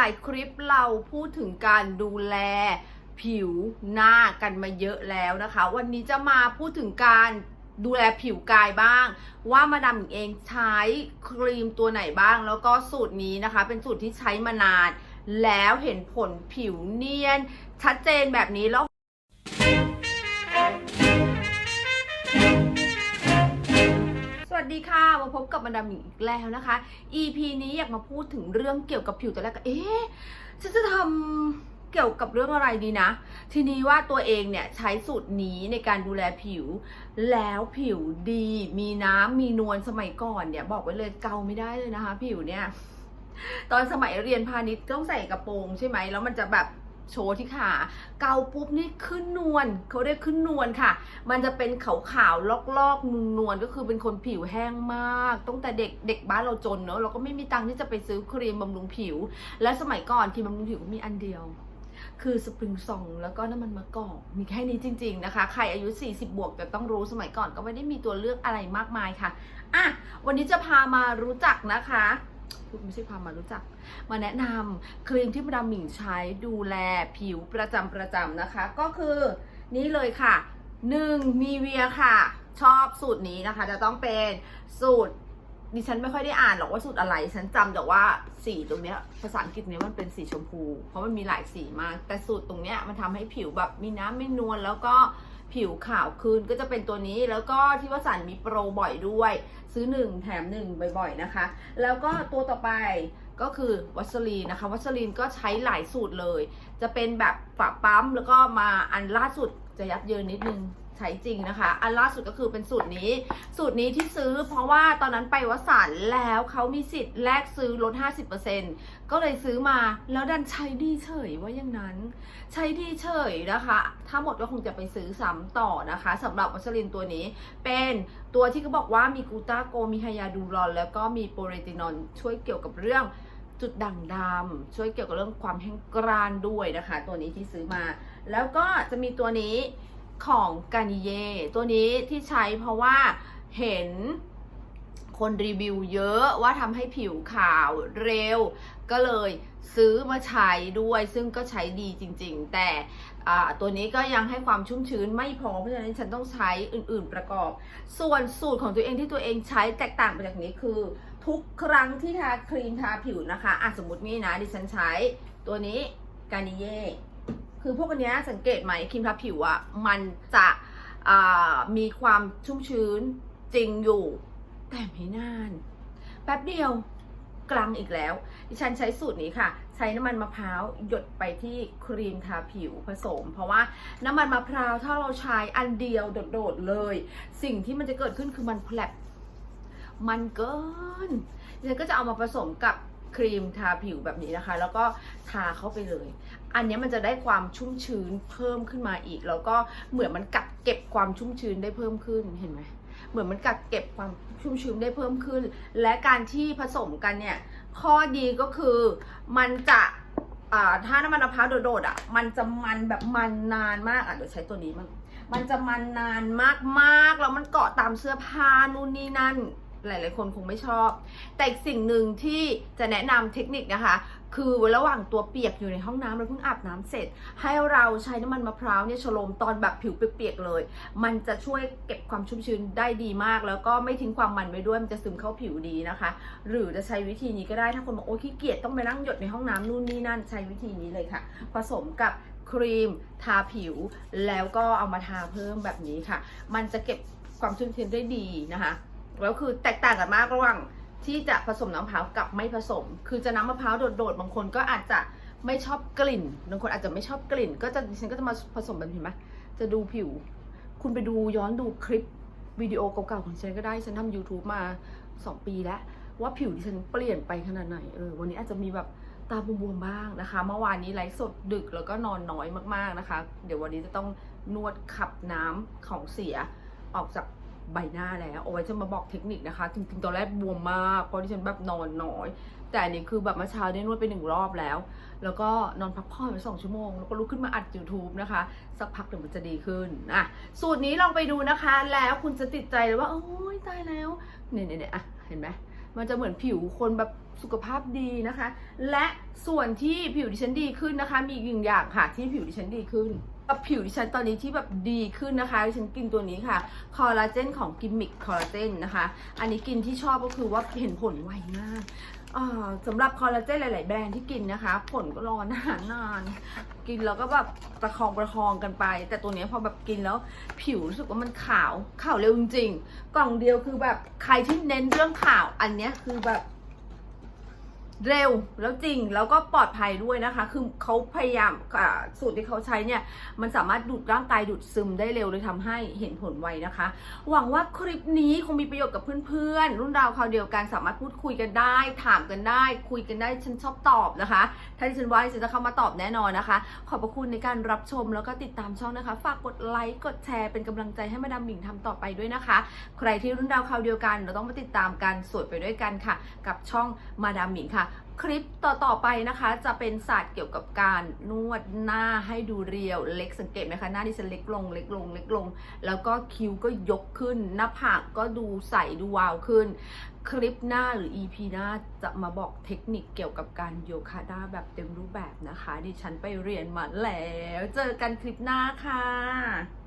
ลายๆ คลิปเราพูดถึงการดูแลผิวหน้ากันมาเยอะแล้วนะคะ วันนี้จะมาพูดถึงการดูแลผิวกายบ้าง ว่ามาดามเองใช้ครีมตัวไหนบ้าง แล้วก็สูตรนี้นะคะ เป็นสูตรที่ใช้มานาน แล้วเห็นผลผิวเนียน ชัดเจนแบบนี้แล้ว วัสดีค่ะ มาพบกับมาดามหมิงอีกแล้วนะคะ EP นี้อยากมาพูดถึงเรื่องเกี่ยวกับผิวแต่แรกก็เอ๊ะฉันจะทำเกี่ยวกับเรื่องอะไรดีนะ ทีนี้ว่าตัวเองเนี่ยใช้สูตรนี้ในการดูแลผิว แล้วผิวดี มีน้ำมีนวลสมัยก่อนเนี่ย บอกไว้เลยเกาไม่ได้เลยนะคะ ผิวเนี่ย ตอนสมัยเรียนพาณิชย์ต้องใส่กระโปรงใช่ไหมแล้วมันจะแบบ โชว์ที่ขาเกาปุ๊บนี่ขึ้นนวลเขาเรียกขึ้นนวลค่ะ มันจะเป็นขาวๆลอกๆนวลๆก็คือเป็นคนผิวแห้งมากตั้งแต่เด็กเด็กบ้านเราจนเนอะเราก็ไม่มีตังค์ที่จะไปซื้อครีมบำรุงผิว และสมัยก่อนครีมบำรุงผิวมีอันเดียวคือสปริงซองแล้วก็น้ำมันมะกอกมีแค่นี้จริง ๆนะคะ ใครอายุ 40 บวกจะต้องรู้สมัยก่อนก็ไม่ได้มีตัวเลือกอะไรมากมายค่ะอะวันนี้จะพามารู้จักนะคะ ไม่ใช่พามมารู้จัก มาแนะนำครีมที่มาดามหมิงใช้ดูแลผิวประจำประจำนะคะ ก็คือนี่เลยค่ะ1มีเวียค่ะ ชอบสูตรนี้นะคะ จะต้องเป็นสูตรดิฉันไม่ค่อยได้อ่านหรอกว่าสูตรอะไร ฉันจำแต่ว่าสีตรงเนี้ยภาษาอังกฤษเนี้ยมันเป็นสีชมพู เพราะมันมีหลายสีมาก แต่สูตรตรงเนี้ยมันทำให้ผิวแบบมีน้ำไม่นวลแล้วก็ ผิวขาวขึ้นก็จะเป็นตัวนี้แล้วก็ที่ว่าสันมีโปรบ่อยด้วย ซื้อหนึ่งแถมหนึ่งบ่อยๆนะคะ แล้วก็ตัวต่อไปก็คือวัสลีนนะคะ วัสลีนก็ใช้หลายสูตรเลย จะเป็นแบบฝาปั๊มแล้วก็มาอันล่าสุดจะยับเยินนิดนึง ใช้จริงนะคะ อันล่าสุดก็คือเป็นสูตรนี้ สูตรนี้ที่ซื้อเพราะว่าตอนนั้นไปวสันแล้วเขามีสิทธิ์แลกซื้อลด 50%ก็เลยซื้อมาแล้วดันใช้ดีเฉยว่าอย่างนั้น ใช้ดีเฉยนะคะ ถ้าหมดก็คงจะไปซื้อซ้ำต่อนะคะสำหรับวัสลินตัวนี้ เป็นตัวที่เขาบอกว่ามีกูตาโกมีไฮยาดูรอน แล้วก็มีโปรเรตินอลช่วยเกี่ยวกับเรื่องจุดด่างดำช่วยเกี่ยวกับเรื่องความแห้งกรานด้วยนะคะ ตัวนี้ที่ซื้อมา แล้วก็จะมีตัวนี้ ของกานิเยตัวนี้ที่ใช้เพราะว่าเห็นคนรีวิวเยอะว่าทำให้ผิวขาวเร็ว ก็เลยซื้อมาใช้ด้วยซึ่งก็ใช้ดีจริง ๆ แต่ตัวนี้ก็ยังให้ความชุ่มชื้นไม่พอเพราะฉะนั้นฉันต้องใช้อื่นๆประกอบ ส่วนสูตรของตัวเองที่ตัวเองใช้แตกต่างไปจากนี้คือ ทุกครั้งที่ทาครีมทาผิวนะคะอะสมมตินี่นะดิฉันใช้ตัวนี้กานิเย่ คือพวกอันนี้สังเกตไหมครีมทาผิวอะมันจะมีความชุ่มชื้นจริงอยู่ แต่ไม่นาน แป๊บเดียวกลางอีกแล้ว ดิฉันใช้สูตรนี้ค่ะ ใช้น้ำมันมะพร้าวหยดไปที่ครีมทาผิวผสม เพราะว่าน้ำมันมะพร้าวถ้าเราใช้อันเดียวโดดๆเลย สิ่งที่มันจะเกิดขึ้นคือมันแผลบมันเกินดิฉันก็จะเอามาผสมกับ ครีมทาผิวแบบนี้นะคะ แล้วก็ทาเข้าไปเลย อันนี้มันจะได้ความชุ่มชื้นเพิ่มขึ้นมาอีก แล้วก็เหมือนมันกักเก็บความชุ่มชื้นได้เพิ่มขึ้นเห็นไหมเหมือนมันกักเก็บความชุ่มชื้นได้เพิ่มขึ้น และการที่ผสมกันเนี่ยข้อดีก็คือมันจะถ้าน้ำมันมะพร้าวโดดๆอะ มันจะมันแบบมันนานมากอะเดี๋ยวใช้ตัวนี้มันมันจะมันนานมากๆแล้วมันเกาะตามเสื้อผ้านู่นนี่นั่น หลาย ๆ คนคงไม่ชอบ แต่อีกสิ่งหนึ่งที่จะแนะนำเทคนิคนะคะ คือระหว่างตัวเปียกอยู่ในห้องน้ำเราเพิ่งอาบน้ำเสร็จ ให้เราใช้น้ำมันมะพร้าวเนี่ยฉโลมตอนแบบผิวเปียก ๆ เลย มันจะช่วยเก็บความชุ่มชื้นได้ดีมาก แล้วก็ไม่ทิ้งความมันไว้ด้วย มันจะซึมเข้าผิวดีนะคะ หรือจะใช้วิธีนี้ก็ได้ ถ้าคนบอกโอ้ขี้เกียจต้องไปนั่งหยดในห้องน้ำนู่นนี่นั่น ใช้วิธีนี้เลยค่ะ ผสมกับครีมทาผิว แล้วก็เอามาทาเพิ่มแบบนี้ค่ะ มันจะเก็บความชุ่มชื้นได้ดีนะคะ แล้วคือแตกต่างกันมากระหว่างที่จะผสมน้ำมะพร้าวกับไม่ผสม คือจะน้ำมะพร้าวโดดๆบางคนก็อาจจะไม่ชอบกลิ่นบางคนอาจจะไม่ชอบกลิ่น ก็จะดิฉันก็จะมาผสมแบบเห็นไหมจะดูผิว คุณไปดูย้อนดูคลิปวิดีโอเก่าๆของฉันก็ได้ฉันทำ YouTube มา 2 ปีแล้ว ว่าผิวดิฉันเปลี่ยนไปขนาดไหนเออวันนี้อาจจะมีแบบตาบวมๆบ้างนะคะ เมื่อวานนี้ไลฟ์สดดึกแล้วก็นอนน้อยมากๆนะคะ เดี๋ยววันนี้จะต้องนวดขับน้ำของเสียออกจาก ใบหน้าแล้วเอาไว้จะมาบอกเทคนิคนะคะ จริงๆตอนแรกบวมมากเพราะที่ฉันแบบนอนน้อย แต่อันนี้คือแบบเมื่อเช้าได้นวดไปหนึ่งรอบแล้ว แล้วก็นอนพักผ่อนไปสองชั่วโมง แล้วก็ลุกขึ้นมาอัด YouTube นะคะ สักพักเดี๋ยวมันจะดีขึ้นอะสูตรนี้ลองไปดูนะคะ แล้วคุณจะติดใจเลยว่าโอ้ยตายแล้วเนี่ยเนี่ยเนี่ยอะเห็นไหมมันจะเหมือนผิวคนแบบสุขภาพดีนะคะ และส่วนที่ผิวดิฉันดีขึ้นนะคะ มีอีกหนึ่งอย่างค่ะที่ผิวดิฉันดีขึ้น กับผิวดิฉันตอนนี้ที่แบบดีขึ้นนะคะดิฉันกินตัวนี้ค่ะคอลลาเจนของกิมมิคคอลลาเจนนะคะ อันนี้กินที่ชอบก็คือว่าเห็นผลไวมากอ่าสำหรับคอลลาเจนหลาย ๆ แบรนด์ที่กินนะคะ ผลก็รอนานนาน กินแล้วก็แบบประคองประคองกันไป แต่ตัวนี้พอแบบกินแล้วผิวรู้สึกว่ามันขาวขาวเร็วจริงๆกล่องเดียวคือแบบใครที่เน้นเรื่องขาวอันนี้คือแบบ เร็วแล้วจริงแล้วก็ปลอดภัยด้วยนะคะ คือเขาพยายามสูตรที่เขาใช้เนี่ย มันสามารถดูดร่างกายดูดซึมได้เร็วเลยทำให้เห็นผลไวนะคะ หวังว่าคลิปนี้คงมีประโยชน์กับเพื่อนๆ รุ่นราวคราวเดียวกันสามารถพูดคุยกันได้ ถามกันได้ คุยกันได้ฉันชอบตอบนะคะ ถ้าที่ฉันว่าฉันจะเข้ามาตอบแน่นอนนะคะ ขอบพระคุณในการรับชมแล้วก็ติดตามช่องนะคะ ฝากกดไลค์กดแชร์เป็นกำลังใจให้มาดามหมิงทำต่อไปด้วยนะคะ ใครที่รุ่นราวคราวเดียวกัน เราต้องมาติดตามกันสวยไปด้วยกันค่ะ กับช่องมาดามหมิงค่ะ คลิปต่อๆไปนะคะ จะเป็นศาสตร์เกี่ยวกับการนวดหน้าให้ดูเรียวเล็กสังเกตไหมคะหน้าดิฉันเล็กลงเล็กลงเล็กลง แล้วก็คิ้วก็ยกขึ้น หน้าผากก็ดูใสดูวาวขึ้น คลิปหน้าหรือ EP หน้าจะมาบอกเทคนิคเกี่ยวกับการโยคะหน้าแบบเต็มรูปแบบนะคะ ดิฉันไปเรียนมาแล้ว เจอกันคลิปหน้าค่ะ